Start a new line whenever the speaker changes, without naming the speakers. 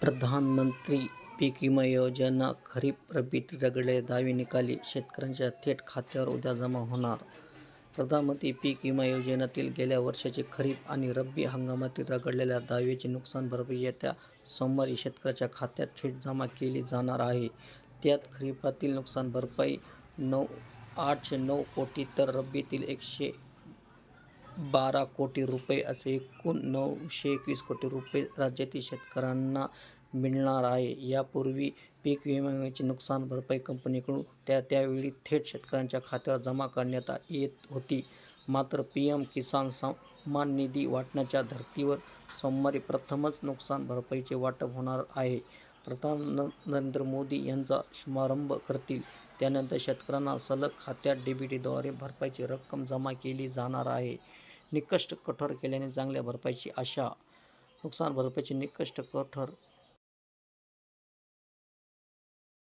प्रधानमंत्री पीक विमा योजना खरीप रब्बीतील रगडलेले दावे निकाली शेतकऱ्यांच्या थेट खात्यावर उद्या जमा होणार. प्रधानमंत्री पीक विमा योजनेतील गेल्या वर्षाचे खरीप आणि रब्बी हंगामातील रगडलेल्या दाव्यांची नुकसान भरपाई येत्या सोमवारी शेतकऱ्याच्या खात्यात थेट जमा केली जाणार आहे. त्यात खरीपातील नुकसान भरपाई नऊ आठशे नऊ कोटी तर रब्बीतील एकशे बारा कोटी रुपये असे एकूण नऊशे एकवीस कोटी रुपये राज्यातील शेतकऱ्यांना मिळणार आहे. यापूर्वी पीक विम्याची नुकसान भरपाई कंपनीकडून त्या त्यावेळी थेट शेतकऱ्यांच्या खात्यावर जमा करण्यात येत होती. मात्र पी एम किसान सन्मान निधी वाटण्याच्या धर्तीवर सोमवारी प्रथमच नुकसान भरपाईचे वाटप होणार आहे. प्रथम नरेंद्र मोदी यांचा शुभारंभ करतील. त्यानंतर शेतकऱ्यांना सलग खात्यात डीबीटीद्वारे भरपाईची रक्कम जमा केली जाणार आहे. निकष्ट कठोर केल्याने चांगल्या भरपाईची आशा नुकसान भरपाईची निकष्ट कठोर